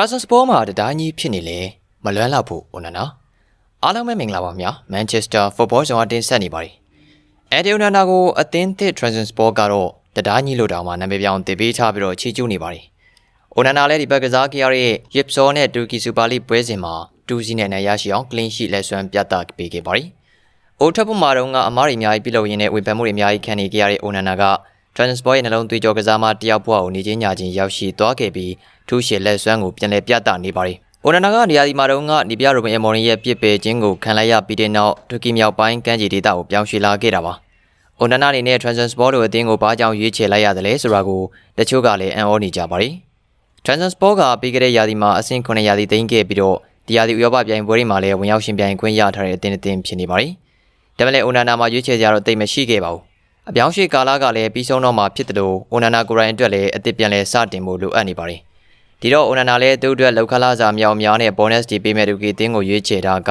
Trabzonspor မှာတတိုင်းကြီးဖြစ်နေလေမလွမ်းလောက်ဖို့ဦးနနာအားလုံးပဲမင်္ဂလာပါခင်ဗျာ Manchester Football ဆောင်အတင်းဆက်နေပါတယ်အဲဒီဦးနနာကိုအသင်းသစ် Trabzonspor ကတော့တတိုင်းကြီးလို့တောင်မှနာမည်ပြောင်းတည်ပေးထားပြီးတော့ချီးကျူးနေပါတယ်ဦးနနာလည်းဒီဘက်ကစားကရရဲ့ Yipsor နဲ့ Turkey Super League ပွဲစဉ်မှာတူစီနဲ့နိုင်ရရှိအောင် clean sheet လက်စွမ်းပြသပေးခဲ့ပါတယ်အိုထပ်ဖို့မှာတော့ကအမားတွေအများကြီးပြုလုပ်ရင်းနဲ့ဝေဖန်မှုတွေအများကြီးခံနေကြရတဲ့အိုနနာက Transport ရဲ့နှလုံးသွေးကြောကစားမတယောက်ဘဝကိုနေချင်းညာချင်းရောက်ရှိသွားခဲ့ပြီး ထူးရှည်လက်စွမ်းကိုပြန်လည်ပြသနေပါတယ်။အိုနနာကနေရာဒီမှာတော့ကနေပြရိုဘင်အမော်ရင်ရဲ့ပြစ်ပယ်ခြင်းကိုခံလိုက်ရပြီးတဲ့နောက်တူကီမြောက်ပိုင်းကမ်းခြေဒေသကိုပြောင်းရွှေ့လာခဲ့တာပါ။အိုနနာအနေနဲ့ Transport လိုအသင်းကိုဘာကြောင့်ရွေးချယ်လိုက်ရတယ်လဲဆိုတာကိုတချို့ကလည်းအံ့ဩနေကြပါတယ်။ Transport ကပြီးခဲ့တဲ့ရာသီမှာအဆင့်9ရာသီသိမ်းခဲ့ပြီးတော့ဒီရာသီဥရောပပြိုင်ပွဲတွေမှာလည်းဝင်ရောက်ရှင်ပြိုင်ခွင့်ရထားတဲ့အသင်းအသင်းဖြစ်နေပါတယ်။ဒါပေမဲ့အိုနာနာမှာရွေးချယ်ကြတော့တိတ်မရှိခဲ့ပါဘူး။အပြောင်းရွှေ့ကာလကလည်းပြီးဆုံးတော့မှဖြစ်တယ်လို့အိုနာနာကိုရိုင်းအတွက်လည်းအသစ်ပြန်လဲစတင်ဖို့လိုအပ်နေပါတယ်။ ဒီတော့အိုနာနာလည်းသူ့အတွက်လောက်ခလာစာမြောင်များနဲ့ bonus တွေပေးမဲ့သူကအသင်းကိုရွေးချယ်တာက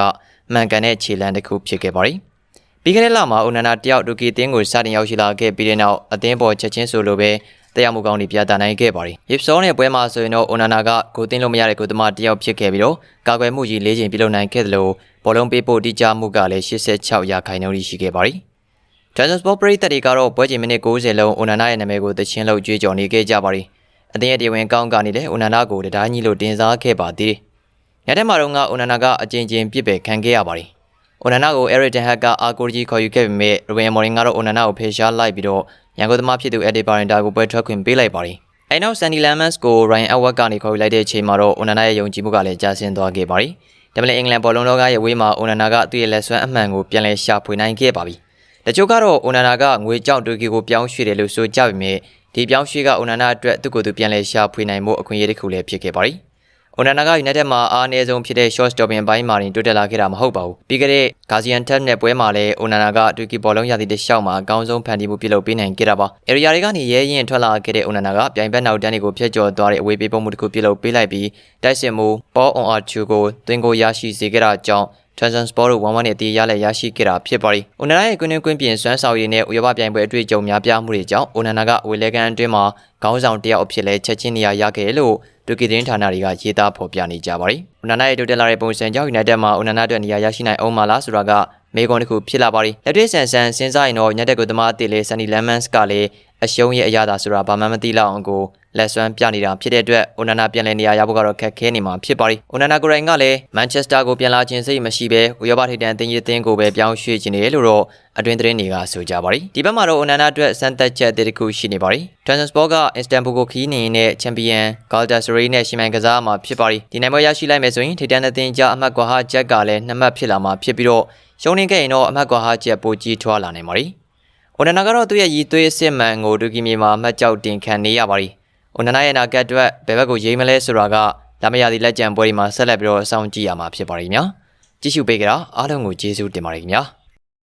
မှန်ကန်တဲ့ခြေလှမ်းတစ်ခုဖြစ်ခဲ့ပါတယ်။ပြီးခဲ့တဲ့လမှာအိုနာနာတယောက်ဒူကီအသင်းကိုစတင်ရောက်ရှိလာခဲ့ပြီးတဲ့နောက်အသင်းပေါ်ချက်ချင်းဆိုလိုပဲတရားမှုကောင်းတွေပြသနိုင်ခဲ့ပါတယ်။ရစ်ဆောနဲ့ပွဲမှာဆိုရင်တော့အိုနာနာကကိုသိန်းလို့မရတဲ့ကိုသမားတယောက်ဖြစ်ခဲ့ပြီးတော့ကာကွယ်မှုကြီး၄ချိန်ပြုလုပ်နိုင်ခဲ့တယ်လို့ဘောလုံးပေးဖို့တိကျမှုကလည်း86ရာခိုင်နှုန်းရှိခဲ့ပါတယ်။ Transport ပရိသတ်တွေကတော့ပွဲချိန်မိနစ်90လုံးအိုနာနာရဲ့နာမည်ကိုသချင်းလို့ကြွေးကြော်နေခဲ့ကြပါတယ်။ အသင်းရဲ့တရားဝင်ကောင်းကနေလည်းအိုနာနာကိုတရားကြီးလို့တင်စားခဲ့ပါသေးတယ်။ညတဲ့မှာတော့ကအိုနာနာကအကြင်ကြင်ပြစ်ပယ်ခံခဲ့ရပါတယ်။အိုနာနာကို Eric Ten Hag ကအာကိုကြီးခေါ်ယူခဲ့ပေမဲ့ Ruben Amorim ကတော့အိုနာနာကိုဖယ်ရှားလိုက်ပြီးတော့ရန်ကုန်သမားဖြစ်သူ Eddie Barrenda ကိုပွဲထွက်ခွင့်ပေးလိုက်ပါတယ်။အဲနောက် Sandy Lamans ကို Ryan Awad ကနေခေါ်ယူလိုက်တဲ့အချိန်မှာတော့အိုနာနာရဲ့ယုံကြည်မှုကလည်းကျဆင်းသွားခဲ့ပါတယ်။ဒါပေမဲ့အင်္ဂလန်ဘောလုံးလောကရဲ့ဝေးမှာအိုနာနာကသူ့ရဲ့လက်ဆွဲအမှန်ကိုပြန်လည်ရှာဖွေနိုင်ခဲ့ပါပြီ။တချို့ကတော့အိုနာနာကငွေကြောင့်တူကီကိုပြောင်းရွှေ့တယ်လို့ဆိုကြပေမဲ့ ဒီပြောင်းရွှေ့ကအိုနာနာအတွက်သူ့ကိုယ်သူပြန်လည်ရှာဖွေနိုင်မှုအခွင့်အရေးတစ်ခုလည်းဖြစ်ခဲ့ပါတယ်။အိုနာနာက United မှာအားနည်းဆုံးဖြစ်တဲ့ short stopping ဘိုင်းမှာတင်တိုးတက်လာခဲ့တာမဟုတ်ပါဘူး။ပြီးခဲ့တဲ့ Gaziantep နဲ့ပွဲမှာလည်းအိုနာနာကတူကီဘောလုံးရာသီတစ်လျှောက်မှာအကောင်းဆုံးဖန်တီးမှုပြုလုပ်ပေးနိုင်ခဲ့တာပါ။ area တွေကနေရဲရင်ထွက်လာခဲ့တဲ့အိုနာနာကပြိုင်ဘက်နောက်တန်းတွေကိုဖျက်ကျော်သွားတဲ့အဝေးပေးပုံမှုတစ်ခုပြုလုပ်ပေးလိုက်ပြီးတိုက်စစ်မှုပေါ်အွန်အာချူကိုတွင်ကိုရရှိစေခဲ့တာကြောင့် Transport တို့1-1နဲ့အတီးရလက်ရရှိခဲ့တာဖြစ်ပါတယ်။အိုနာနာရဲ့ကွင်းကွင်းပြင်စွမ်းဆောင်ရည်နဲ့ဥရောပပြိုင်ပွဲအတွေ့အကြုံများပြားမှုတွေကြောင့်အိုနာနာကအဝေးလဲကန်အတွင်းမှာခေါင်းဆောင်တယောက်အဖြစ်လဲချက်ချင်းနေရာရခဲ့လို့တူကီသတင်းဌာနတွေကရေးသားဖော်ပြနေကြပါတယ်။အိုနာနာရဲ့တိုတက်လာတဲ့ပုံစံကြောင့် United မှာအိုနာနာအတွက်နေရာရရှိနိုင်အောင်မလားဆိုတာကမေကွန်တစ်ခုဖြစ်လာပါတယ်။လက်တွေ့ဆန်ဆန်စဉ်းစားရင်တော့ညက်တဲ့ကိုသမားအစ်လေးဆန်နီလမ်မန်စ်ကလည်း အရှုံးရဲ့အရာသာဆိုတာဘာမှမသိလောက်အောင်ကိုလက်စွမ်းပြနေတာဖြစ်တဲ့အတွက်အိုနာနာပြန်လည်နေရာရဖို့ကတော့ခက်ခဲနေမှာဖြစ်ပါတယ်။အိုနာနာကိုရိုင်ကလည်းမန်ချက်စတာကိုပြန်လာခြင်းစိတ်မရှိဘဲဥရောပထိပ်တန်းအသင်းကြီးအသင်းကိုပဲပြောင်းရွှေ့ခြင်းတယ်လို့တော့အတွင်းသတင်းတွေကဆိုကြပါတယ်။ဒီဘက်မှာတော့အိုနာနာအတွက်စမ်းသပ်ချက်အသစ်တစ်ခုရှိနေပါတယ်။ Transport ကအစ္စတန်ဘူကိုခီးနေနဲ့ချန်ပီယံ Galatasaray နဲ့ရှင်မိုင်ကစားမှာဖြစ်ပါတယ်။ဒီနိုင်ပွဲရရှိလိုက်မယ်ဆိုရင်ထိပ်တန်းအသင်းကြားအမှတ်ကွာဟချက်ကလည်းနှစ်မှတ်ဖြစ်လာမှာဖြစ်ပြီးတော့ရှုံးနေခဲ့ရင်တော့အမှတ်ကွာဟချက်ပိုကြီးထွားလာနိုင်ပါတယ်။ အိုနာနာကတော့သူ့ရဲ့ရည်သွေးစစ်မှန်ကိုဒူကီမီမှာအမှတ်ကြောက်တင်ခံနေရပါတယ်။အိုနာနာရဲ့နာကတ်အတွက်ဘယ်ဘက်ကိုရိမလဲဆိုတာကလာမရသည့်လက်ကျန်ပွဲတွေမှာဆက်လက်ပြီးတော့စောင့်ကြည့်ရမှာဖြစ်ပါတယ်ခင်ဗျာ။ကြည့်ရှုပေးကြတာအားလုံးကိုကျေးဇူးတင်ပါတယ်ခင်ဗျာ။